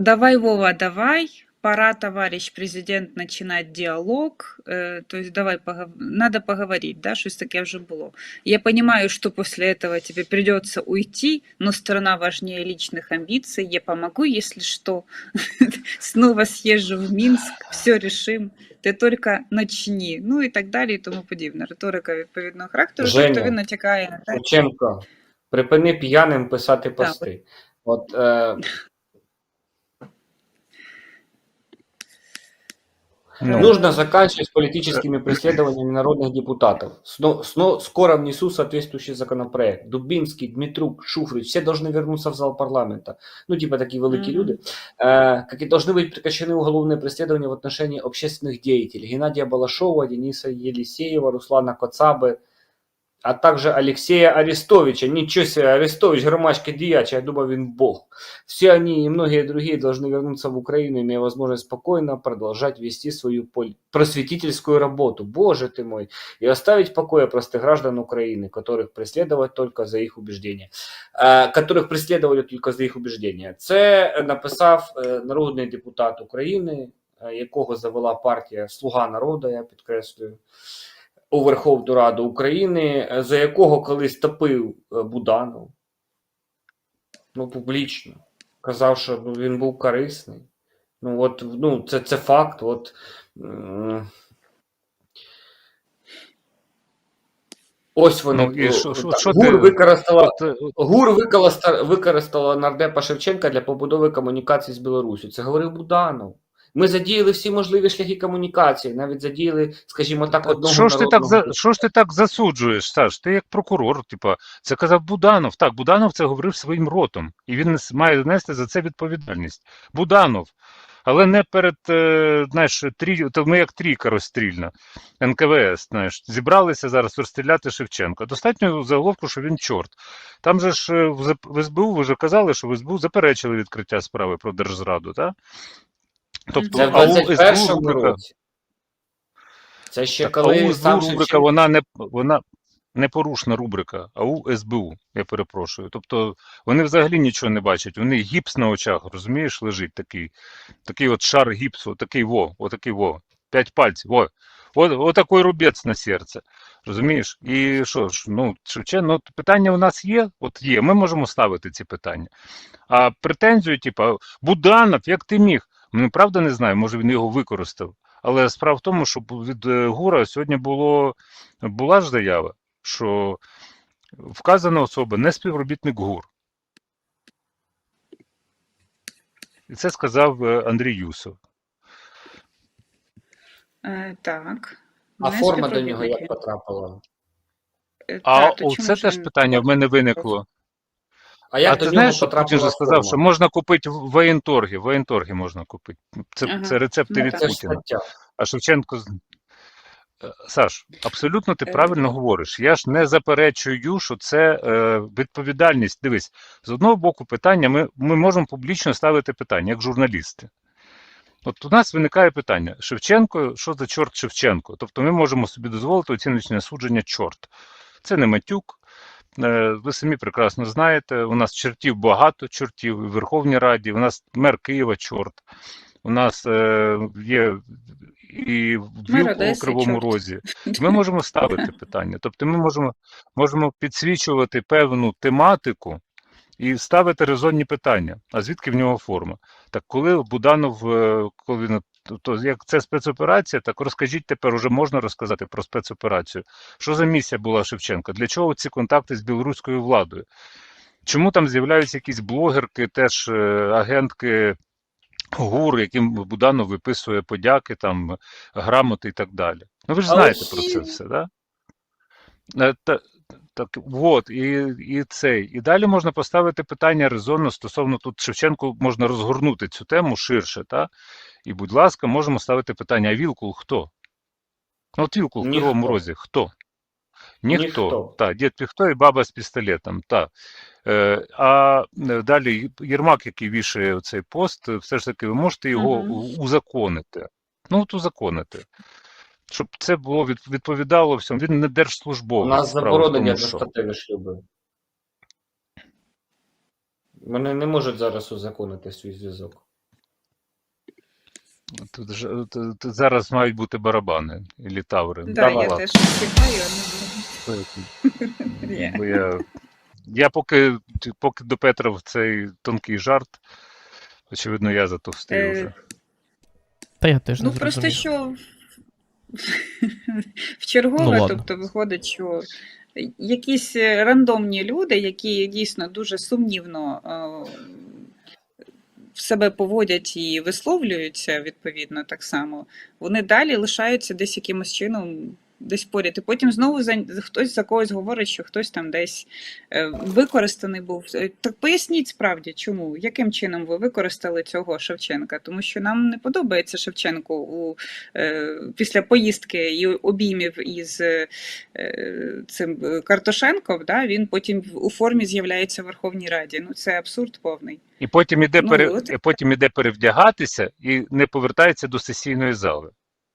Давай, Вова, давай. Пора, товарищ президент, начинать диалог. Э, то есть давай погов- надо поговорить, да, щось таке вже було. Я понимаю, что после этого тебе придется уйти, но страна важнее личных амбиций. Я помогу, если что. Снова съезжу в Минск, все решим. Ти только начни. Ну і так далі, і тому подібне. Риторика відповідного характеру, Женя. тобто він натякає на те, Шевченко, припини п'яним писати пости. От, е, Ну, нужно заканчивать с политическими преследованиями народных депутатов. Сно- сно- скоро внесу соответствующий законопроект. Дубинский, Дмитрук, Шуфрич, все должны вернуться в зал парламента. Ну, типа такие великие Мгм. люди. Э, как и должны быть прекращены уголовные преследования в отношении общественных деятелей. Геннадия Балашова, Дениса Елисеева, Руслана Коцабы, а также Алексея Арестовича. Ничего себе, Арестович, громадский діяч, я думаю, він бог. Все они и многие другие должны вернуться в Украину, имея возможность спокойно продолжать вести свою поль- просветительскую работу. Боже ты мой. И оставить в покое простых граждан Украины, которых преследовать только за их убеждения. Е, которых преследовали только за їх убеждення. Це написав е, народний депутат України, е, якого завела партія Слуга народу, я підкреслюю, у Верховну Раду України, е, за якого колись топив е, Буданов. Ну, публічно. Казав, що ну, він був корисний. Ну, от, ну, це, це факт. От, Ось воно. Ну, і що- Так, що ГУР ти- використала е, ГУР використала, використала нардепа Шевченка для побудови комунікацій з Білорусі. Це говорив Буданов. Ми задіяли всі можливі шляхи комунікації, навіть задіяли, скажімо так, одного Що ж ти так за що ж ти так засуджуєш, Саш? Ти як прокурор, типа, це казав Буданов. Так, Буданов це говорив своїм ротом, і він має нести за це відповідальність. Буданов. Але не перед, е, знаєш, трі... то ми як трійка розстрільна, НКВС, знаєш, зібралися зараз розстріляти Шевченка. Достатньо заголовку, що він чорт. Там же ж е, в СБУ ви вже казали, що в СБУ заперечили відкриття справи про держзраду, так? Тобто, Це в а СБУ 21-му рубрика- році. Це ще Так, коли у сам СБУ рубрика, Шевченко... вона не вона не порушна рубрика, а у СБУ, я перепрошую. Тобто вони взагалі нічого не бачать. У них гіпс на очах, розумієш, лежить такий, такий от шар гіпсу, такий во, отакий во, п'ять пальців, во. От, отакий рубець на серце. Розумієш? І що ж, ну, Шевчен, ну, питання у нас є, от є, ми можемо ставити ці питання. А претензію, типу, Буданов, як ти міг? Ми правда не знаємо, може він його використав. Але справа в тому, що від е, ГУРа сьогодні було, була ж заява, що вказана особа не співробітник ГУР. І це сказав е, Андрій Юсов. Е, так. А Не форма до нього як потрапила? Е, А та, то оце теж питання в мене виникло. А як а до ти нього знаєш, що Путін потрапила же сказав, форма? що можна купити в воєнторгі. В воєнторгі можна купити. Це, Ага. це рецепти Ну, від. Це ж Путіна. стаття. А Шевченко. з- Е, Саш, абсолютно ти Е. правильно говориш. Я ж не заперечую, що це е, відповідальність. Дивись, з одного боку, питання ми, ми можемо публічно ставити питання, як журналісти. От у нас виникає питання: Шевченко, що за чорт Шевченко? Тобто ми можемо собі дозволити оціночне судження чорт. Це не матюк. Е, Ви самі прекрасно знаєте, у нас чортів багато, чортів в Верховній Раді, у нас мер Києва чорт, у нас е, є і в у Кривому чорт. Розі. Ми можемо ставити питання. Тобто ми можемо, можемо підсвічувати певну тематику і ставити резонні питання. А звідки в нього форма? Так коли Буданов, е, коли він то, то як це спецоперація, так розкажіть тепер, уже можна розказати про спецоперацію. Що за місія була Шевченка? Для чого ці контакти з білоруською владою? Чому там з'являються якісь блогерки, теж е, агентки ГУР, яким Буданов виписує подяки, там, грамоти і так далі? Ну ви ж Але знаєте про це все, да? Е, Та, так, от, і, і цей. І далі можна поставити питання резонно стосовно тут Шевченку можна розгорнути цю тему ширше, та? І, будь ласка, можемо ставити питання: а Вілкул хто? Ну, от Вілкул в. Кривому Розі хто? Ніхто. Ніхто. Так, дід Піхто і баба з пістолетом. Так. Е, а е, далі Єрмак, який вішає цей пост, все ж таки ви можете його у- узаконити. Ну, от узаконити. Щоб це було від, відповідало всьому. Він не У нас що- одностатеві шлюби. Вони не можуть зараз узаконити свій зв'язок. Тут, ж- тут, тут зараз мають бути барабани і літаври. Да, я ладно. теж чекаю, а не Бо я, я поки, поки допетрав цей тонкий жарт, очевидно, я затовстив Е, вже. Та я теж не Ну просто що в чергове, Ну, тобто виходить, що якісь е, рандомні люди, які дійсно дуже сумнівно е, в себе поводять і висловлюються відповідно так само, вони далі лишаються десь якимось чином. Десь поряд, і потім знову за хтось за когось говорить, що хтось там десь е, використаний був. Е, Так поясніть справді, чому, яким чином ви використали цього Шевченка? Тому що нам не подобається Шевченко у е, після поїздки і обіймів із е, е, цим е, Картошенком. Да, він потім у формі з'являється в Верховній Раді. Ну це абсурд повний. І потім іде, Ну, пере... от. потім іде перевдягатися і не повертається до сесійної зали,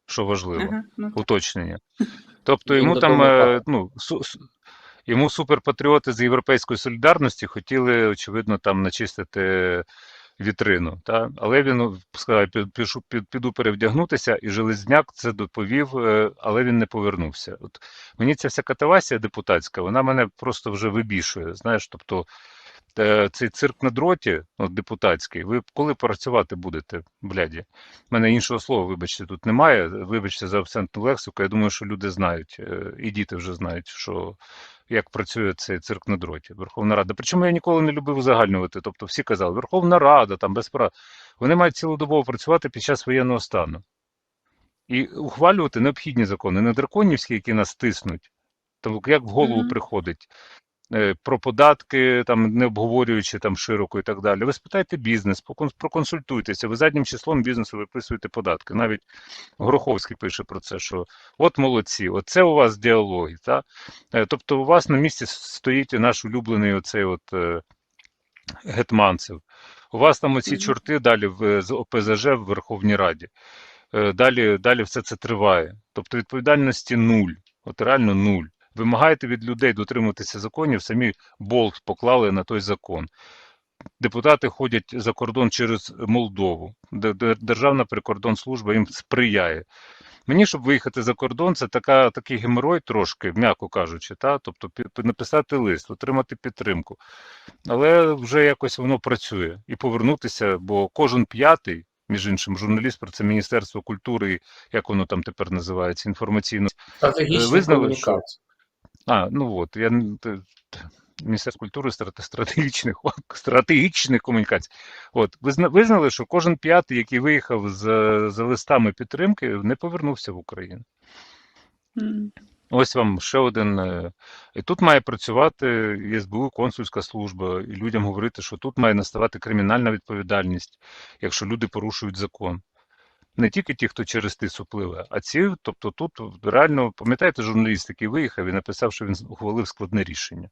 що важливо. Ага, ну, уточнення. Тобто йому там е, ну, су- су- йому суперпатріоти з Європейської солідарності хотіли, очевидно, там начистити вітрину. Та? Але він ну, сказав, «Пі- пішу, піду перевдягнутися, і Железняк це доповів, е, але він не повернувся. От мені ця вся катавасія депутатська, вона мене просто вже вибішує. Знаєш, тобто цей цирк на дроті, от, депутатський, ви коли працювати будете, бляді? У мене іншого слова, вибачте, тут немає. Вибачте за абсентну лексику. Я думаю, що люди знають, е, і діти вже знають, що як працює цей цирк на дроті, Верховна Рада. Причому я ніколи не любив узагальнювати. Тобто всі казали, Верховна Рада, там без прав. Вони мають цілодобово працювати під час воєнного стану. І ухвалювати необхідні закони, не драконівські, які нас тиснуть. Тому як в голову Мгм. приходить е, про податки, там не обговорюючи там широко і так далі. Ви спитайте бізнес, проконсультуйтеся. Ви заднім числом бізнесу виписуєте податки. Навіть Гороховський пише про це, що от молодці, оце у вас діалоги. Та? Е, Тобто у вас на місці стоїть наш улюблений оцей от е, гетманцев. У вас там оці чорти далі в, з ОПЗЖ в Верховній Раді. Е, Далі, далі все це триває. Тобто відповідальності нуль. От реально нуль. Вимагаєте від людей дотримуватися законів, самі болт поклали на той закон. Депутати ходять за кордон через Молдову, де де Державна прикордонслужба їм сприяє. Мені, щоб виїхати за кордон, це така, такий геморой трошки, м'яко кажучи, та? тобто написати лист, отримати підтримку. Але вже якось воно працює. І повернутися, бо кожен п'ятий, між іншим, журналіст про це Міністерство культури, як воно там тепер називається, інформаційно визнали, що-. А, ну от, я Міністерство культури стратегічних, стратегічних комунікацій. От, визнали, що кожен п'ятий, який виїхав з, за листами підтримки, не повернувся в Україну. м. Ось вам ще один. е, І тут має працювати СБУ, консульська служба, і людям говорити, що тут має наставати кримінальна відповідальність, якщо люди порушують закон. Не тільки ті, хто через тису пливе, а ці, тобто тут реально, пам'ятаєте, журналіст, який виїхав і написав, що він ухвалив складне рішення.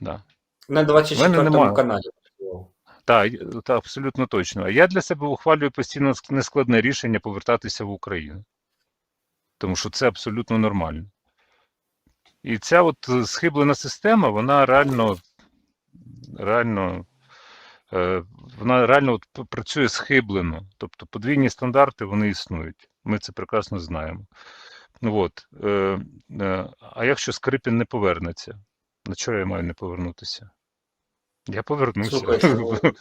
Да. На 24 нема. каналі. Так, та, абсолютно точно. А я для себе ухвалюю постійно нескладне рішення повертатися в Україну. Тому що це абсолютно нормально. І ця от е, схиблена система, вона реально, реально, вона реально от працює схиблено. Тобто подвійні стандарти вони існують. Ми це прекрасно знаємо. Ну от, е, е, а якщо Скрипін не повернеться, на чого я маю не повернутися? Я повернуся. Ну,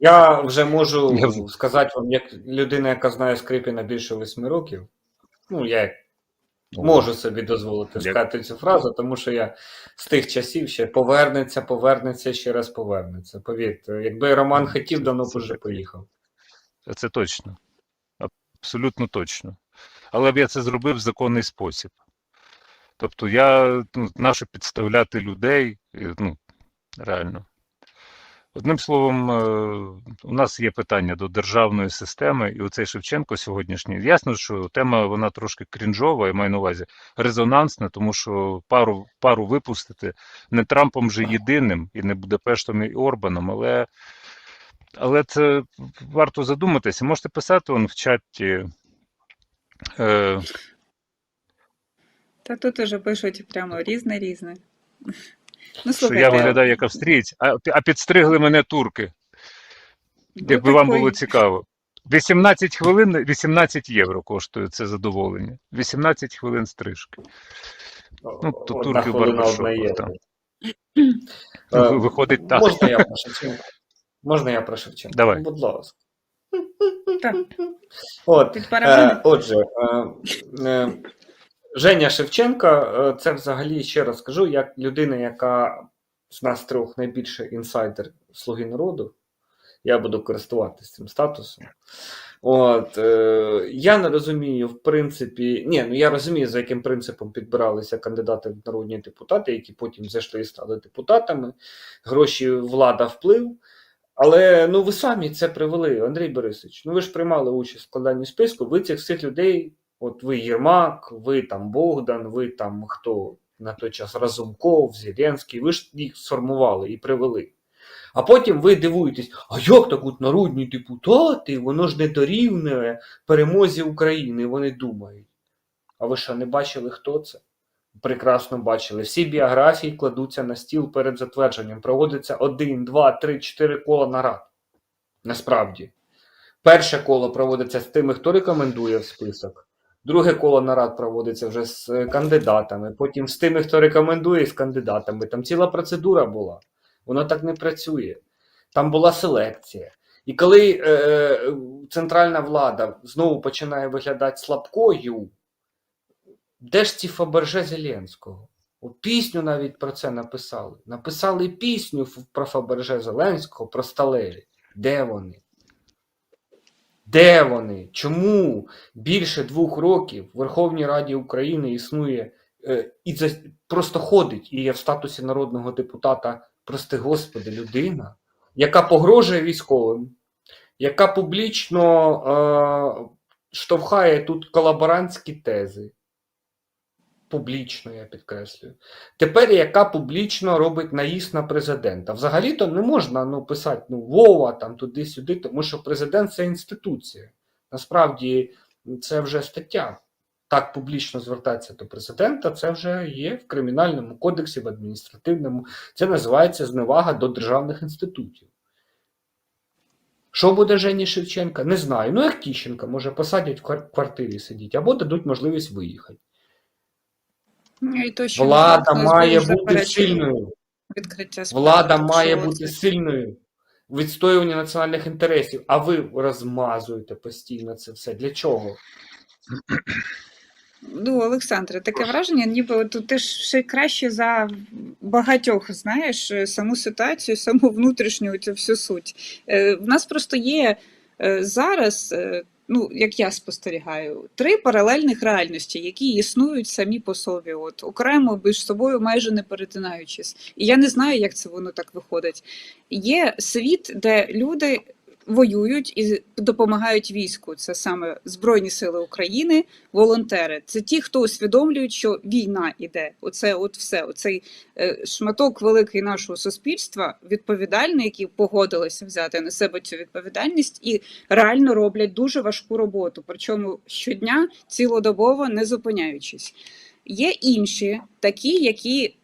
Я вже можу Я сказати вам, як людина, яка знає Скрипіна більше восьми років. Ну, я можу собі дозволити сказати цю фразу, тому що я з тих часів ще повернеться, повернеться, ще раз повернеться. Повірте, якби Роман хотів, давно б уже поїхав. Це точно. Абсолютно точно. Але б я це зробив в законний спосіб. Тобто я ну, нащо підставляти людей, ну, реально. Одним словом, е, у нас є питання до державної системи, і оцей Шевченко сьогоднішній. Ясно, що тема вона трошки крінжова, я маю на увазі резонансна, тому що пару, пару випустити не Трампом же єдиним, і не Будапештом і Орбаном, але, але це варто задуматися. Можете писати он в чаті. Е, Та тут уже пишуть прямо різне різне. Ну, що я виглядаю як австрієць, а, а підстригли мене турки. ну, Якби вам було цікаво. 18 хвилин 18 євро коштує це задоволення. 18 хвилин стрижки. Ну, то турки в барбершопах, там. Е, Виходить так. Можна я про Шевченка? Можна я про Шевченка? Давай. Будь ласка. Так, От. Е, отже, е, Женя Шевченка, е, це взагалі ще раз скажу, як людина, яка з нас трьох найбільше інсайдер Слуги народу. Я буду користуватися цим статусом. От, е, я не розумію, в принципі, ні, ну я розумію, за яким принципом підбиралися кандидати в народні депутати, які потім зайшли і стали депутатами. Гроші, влада, вплив. Але ну ви самі це привели, Андрій Борисович. Ну ви ж приймали участь в складанні списку. Ви цих всіх людей, от ви Єрмак, ви там Богдан, ви там хто на той час Разумков, Зеленський, ви ж їх сформували і привели. А потім ви дивуєтесь, а як так от народні депутати, воно ж не дорівнює перемозі України, вони думають. А ви що, не бачили, хто це? Прекрасно бачили. Всі біографії кладуться на стіл перед затвердженням. Проводиться один, два, три, чотири кола нарад. Насправді. Перше коло проводиться з тими, хто рекомендує в список. Друге коло нарад проводиться вже з е, кандидатами, потім з тими, хто рекомендує, з кандидатами. Там ціла процедура була. Воно так не працює. Там була селекція. І коли е, центральна влада знову починає виглядати слабкою, де ж ці Фаберже Зеленського? О, пісню навіть про це написали. Написали пісню про Фаберже Зеленського, про сталеві. Де вони? Де вони? Чому більше двох років в Верховній Раді України існує е, і за, просто ходить і є в статусі народного депутата, прости господи, людина, яка погрожує військовим, яка публічно е, штовхає тут колаборантські тези. Публічно, я підкреслюю. Тепер яка публічно робить наїзд на президента. Взагалі-то не можна ну, писати ну, Вова там туди-сюди, тому що президент це інституція. Насправді це вже стаття. Так публічно звертатися до президента, це вже є в кримінальному кодексі, в адміністративному. Це називається зневага до державних інститутів. Що буде Жені Шевченка? Не знаю. Ну, як Тіщенка, може, посадять в квартирі сидіти, або дадуть можливість виїхати. І то, що Влада має бути сильною. Відкриття справи, Влада має бути це- сильною в відстоюванні національних інтересів, а ви розмазуєте постійно це все. Для чого? Ну, Олександре, таке враження, ніби от ти ж ще краще за багатьох знаєш саму ситуацію, саму внутрішню цю всю суть. Е, В нас просто є е, зараз, е, ну як я спостерігаю, три паралельних реальності, які існують самі по собі, от окремо між собою майже не перетинаючись. І я не знаю, як це воно так виходить. Є світ, де люди. Воюють і допомагають війську. Це саме Збройні Сили України, волонтери. Це ті, хто усвідомлюють, що війна іде. Оце от все. Оцей е, шматок великий нашого суспільства, відповідальний, які погодилися взяти на себе цю відповідальність і реально роблять дуже важку роботу. Причому щодня, цілодобово, не зупиняючись. Є інші, такі, які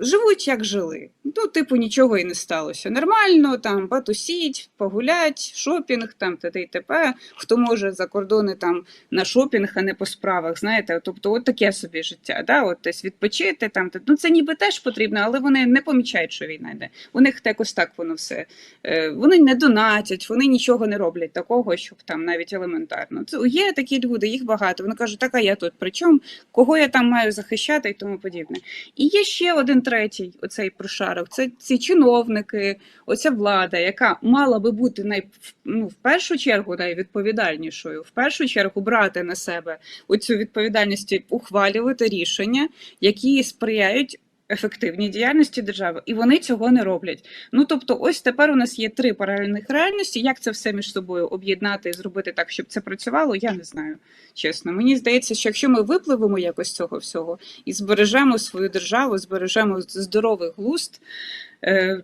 живуть як жили. Ну, типу, нічого і не сталося. Нормально, там потусіть, погулять, шопінг, там т.д. і т.п. Хто може за кордони там на шопінг, а не по справах. Знаєте, тобто, от таке собі життя. Да? От десь відпочити там. та- Ну це ніби теж потрібно, але вони не помічають, що війна йде. У них якось так воно все. Е, Вони не донатять, вони нічого не роблять такого, щоб там навіть елементарно. Це є такі люди, їх багато. Вони кажуть, так а я тут при чому? Кого я там маю захищати і тому подібне. І є ще один третій, оцей прошарок. Це ці чиновники, оця влада, яка мала би бути най, ну, в першу чергу найвідповідальнішою, в першу чергу брати на себе оцю відповідальність, і ухвалювати рішення, які сприяють. Ефективній діяльності держави, і вони цього не роблять. Ну тобто, ось тепер у нас є три паралельних реальності. Як це все між собою об'єднати і зробити так, щоб це працювало, я не знаю. Чесно, мені здається, що якщо ми випливемо якось цього всього і збережемо свою державу, збережемо здоровий глузд, е,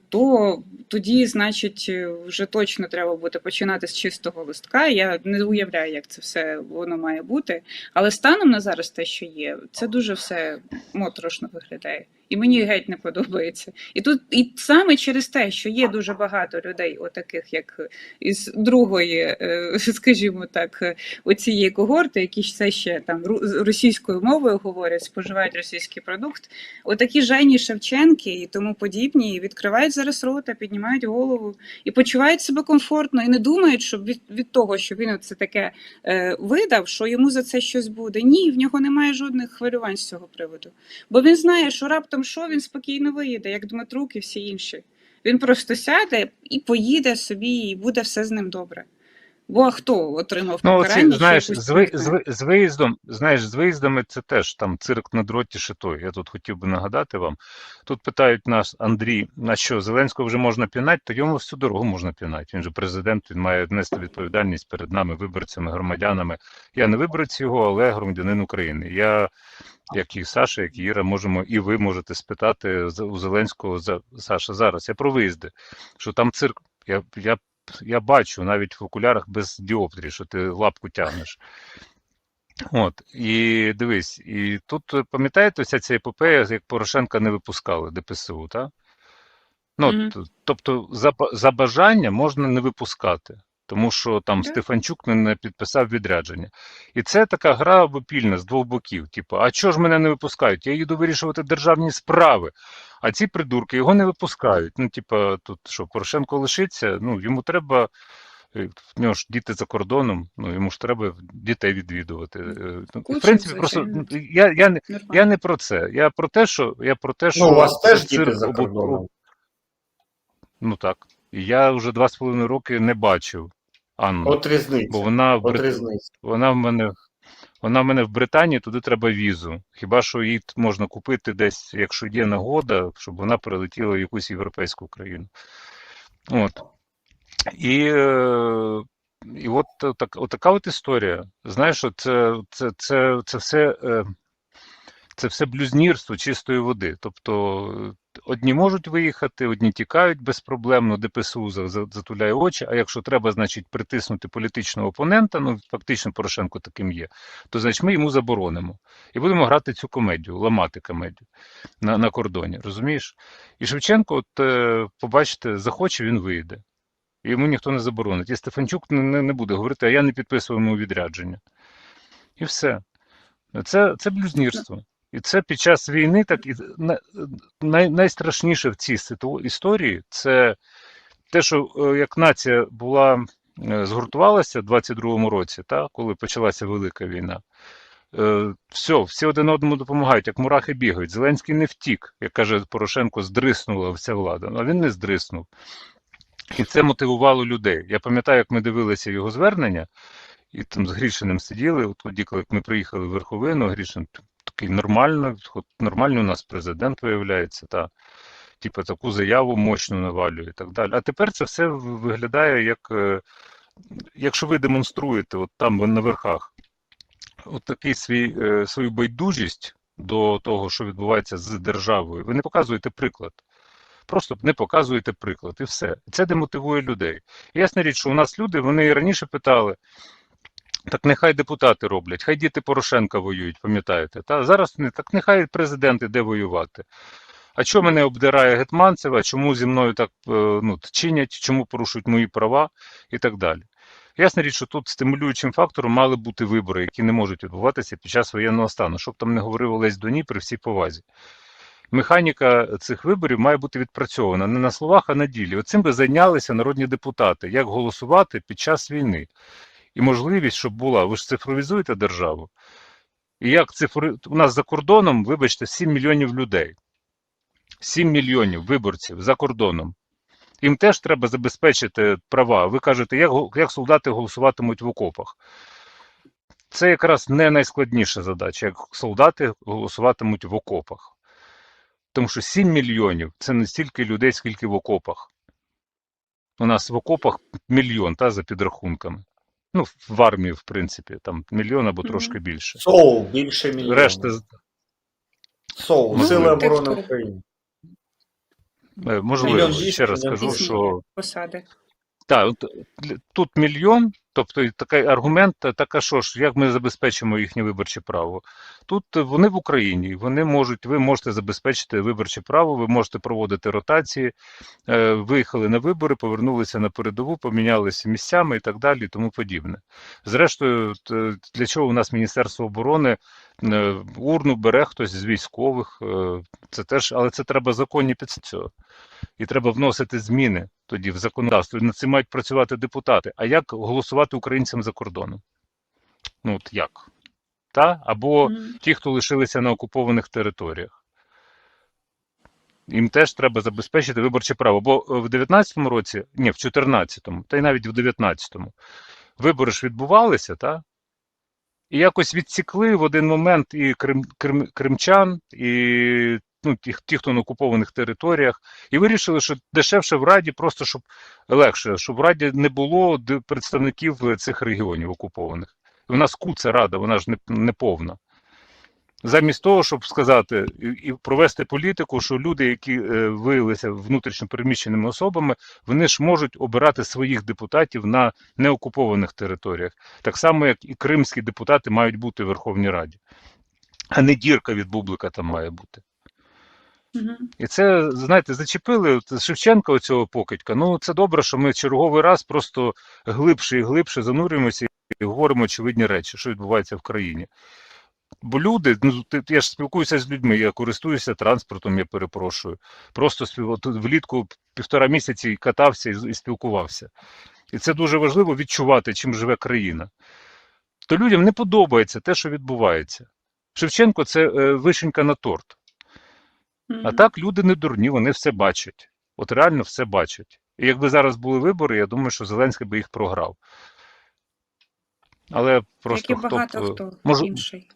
то тоді, значить, е, вже точно треба буде починати з чистого листка. Я не уявляю, як це все воно має бути. Але станом на зараз те, що є, це дуже все моторошно виглядає. І мені геть не подобається. І тут і саме через те, що є дуже багато людей, отаких як із другої, е, скажімо так, е, оцієї когорти, які все ще там російською мовою говорять, споживають російський продукт. Отакі Жені Шевченки і тому подібні відкривають зараз рота, піднімають голову і почувають себе комфортно, і не думають, що від, від того, що він це таке е, видав, що йому за це щось буде. Ні, в нього немає жодних хвилювань з цього приводу. Бо він знає, що раптом що він спокійно виїде, як Дмитрук і всі інші. Він просто сяде і поїде собі, і буде все з ним добре. Бо а хто отримав Ну, покарання? оці, знаєш, з, ви, з, з виїздом, знаєш, з виїздами це теж там цирк на дроті шитой. Я тут хотів би нагадати вам. Тут питають нас, Андрій, на що Зеленського вже можна пінати, то йому всю дорогу можна пінати. Він же президент, він має нести відповідальність перед нами, виборцями, громадянами. Я не виборець його, але громадянин України. Я, як і Саша, як і Іра, можемо, і ви можете спитати у Зеленського за Саша зараз. Я про виїзди, що там цирк. Я, я я бачу навіть в окулярах без діоптрії, що ти лапку тягнеш. От, і дивись, і тут е, пам'ятаєте, вся ця епопея, як Порошенка не випускали ДПСУ, так? Ну, Мгм. т- тобто, за, за бажання можна не випускати, тому що там Так. Стефанчук не, не підписав відрядження. І це така гра обопільна з двох боків. Типу, а чого ж мене не випускають? Я їду вирішувати державні справи. А ці придурки його не випускають. Ну, типа, тут що, Порошенко лишиться, ну йому треба. е, В нього ж діти за кордоном, ну йому ж треба дітей відвідувати. Е, ну, В принципі, просто ну, я, я, не, я не про це. Я про те, що я про те, що Ну, у вас теж діти за об- кордоном. Ну так. І я вже два з половиною роки не бачив Анну, От бо різниця. вона От різниця. вона в мене вона в мене в Британії, туди треба візу. Хіба що її можна купити десь, якщо є нагода, щоб вона прилетіла в якусь європейську країну. От. І, е, і от так, отака от історія. Знаєш, це, це, це, це все. Е, це все блюзнірство чистої води. Тобто одні можуть виїхати, одні тікають безпроблемно, ДПСУ за- за- затуляє очі. А якщо треба, значить, притиснути політичного опонента, ну фактично Порошенко таким є, то значить ми йому заборонимо. І будемо грати цю комедію, ламати комедію на, на кордоні. Розумієш? І Шевченко, от е, побачите, захоче, він вийде. І Йому ніхто не заборонить. І Стефанчук не, не, буде говорити, а я не підписую йому відрядження. І все. Це, це блюзнірство. І це під час війни так і най, найстрашніше в цій історії це те, що е, як нація була згуртувалася в 22-му році, та, коли почалася велика війна. Е, все, всі один одному допомагають, як мурахи бігають. Зеленський не втік, як каже Порошенко, здриснула вся влада. Ну, а він не здриснув. І це мотивувало людей. Я пам'ятаю, як ми дивилися його звернення, і там з Грішиним сиділи. От тоді, коли ми приїхали в Верховину, Грішин такий нормально, от нормальний у нас президент виявляється, та типу таку заяву мощну навалює і так далі. А тепер це все виглядає як, е, якщо ви демонструєте от там на верхах, от такий свій, е, свою байдужість до того, що відбувається з державою, ви не показуєте приклад. Просто не показуєте приклад, і все. Це демотивує людей. Ясна річ, що у нас люди, вони раніше питали, так нехай депутати роблять, хай діти Порошенка воюють, пам'ятаєте? Та зараз не так нехай президент іде воювати. А чому мене обдирає Гетманцева? Чому зі мною так е, ну, чинять, чому порушують мої права і так далі. Ясна річ, що тут стимулюючим фактором мали бути вибори, які не можуть відбуватися під час воєнного стану, щоб там не говорив Олесь Доні при всій повазі. Механіка цих виборів має бути відпрацьована не на словах, а на ділі. Оцим би зайнялися народні депутати, як голосувати під час війни. І можливість, щоб була, ви ж цифровізуєте державу. І як цифри... у нас за кордоном, вибачте, 7 мільйонів людей. 7 мільйонів виборців за кордоном. Їм теж треба забезпечити права. Ви кажете, як, як солдати голосуватимуть в окопах. Це якраз не найскладніша задача, як солдати голосуватимуть в окопах. Тому що 7 мільйонів це не стільки людей, скільки в окопах. У нас в окопах мільйон, та, за підрахунками. Ну, в армії, в принципі, там мільйон або трошки більше. Соу більше мільйона. Решта, Соу, Ну, Сили оборони України. Е, Можливо, Мільйон ще раз скажу, що посади. Так, от, тут мільйон, тобто такий аргумент, та- так а що ж, як ми забезпечимо їхнє виборче право? Тут вони в Україні, вони можуть, ви можете забезпечити виборче право, ви можете проводити ротації, е, виїхали на вибори, повернулися на передову, помінялися місцями і так далі, і тому подібне. Зрештою, для чого у нас Міністерство оборони е, урну бере хтось з військових, е, це теж, але це треба законні підстави цього і треба вносити зміни тоді в законодавство. Над цим мають працювати депутати. А як голосувати українцям за кордоном? Ну от як? Та? Або Мгм. ті, хто лишилися на окупованих територіях. Їм теж треба забезпечити виборче право. Бо е, в 19-му році, ні, в 14-му, та й навіть в 19-му, вибори ж відбувалися, та? І якось відсікли в один момент і крим, крим, кримчан, і ну, ті, ті, хто на окупованих територіях, і вирішили, що дешевше в Раді, просто щоб легше, щоб в Раді не було представників цих регіонів окупованих. У нас куце рада, вона ж не, не повна. Замість того, щоб сказати і, провести політику, що люди, які е, виявилися внутрішньо переміщеними особами, вони ж можуть обирати своїх депутатів на неокупованих територіях, так само, як і кримські депутати мають бути в Верховній Раді, а не дірка від бублика там має бути. Мгм. І це, знаєте, зачепили Шевченка оцього покидька. Ну, це добре, що ми черговий раз просто глибше і глибше занурюємося і говоримо очевидні речі, що відбувається в країні. Бо люди, ну ти- я ж спілкуюся з людьми, я користуюся транспортом, я перепрошую. Просто спів... от влітку півтора місяці катався і, і спілкувався. І це дуже важливо відчувати, чим живе країна. То людям не подобається те, що відбувається. Шевченко це е, вишенька на торт. А так люди не дурні, вони все бачать. От реально все бачать. І якби зараз були вибори, я думаю, що Зеленський би їх програв. Але просто Як і багато е, хто може, інший.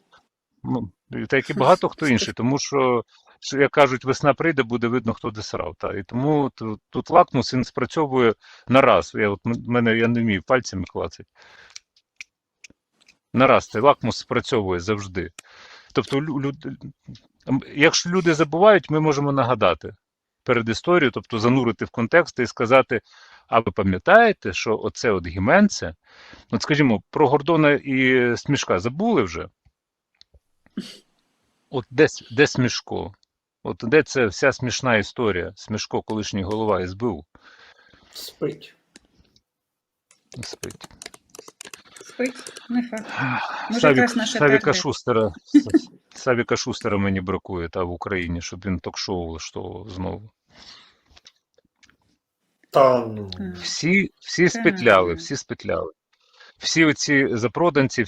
ну, так і багато хто інший, тому що, як кажуть, весна прийде, буде видно, хто де срав. Та. І тому тут, тут лакмус він спрацьовує на раз. Я, от, мене, я не вмію пальцями клацати. На раз цей лакмус спрацьовує завжди. Тобто, лю- люд- якщо люди забувають, ми можемо нагадати перед історією, тобто занурити в контекст і сказати: а ви пам'ятаєте, що оце от гіменце, от скажімо, про Гордона і Смішка забули вже? От де, де Смішко? От де це вся смішна історія? Смішко, колишній голова СБУ. Спить. Спить. Спить, не факт. Може, Савік, якраз наше Савіка. Шустера. Савіка Шустера мені бракує та в Україні, щоб він ток-шоу влаштовував знову. Та ну. Всі, всі спетляли, всі спетляли. Всі оці запроданці,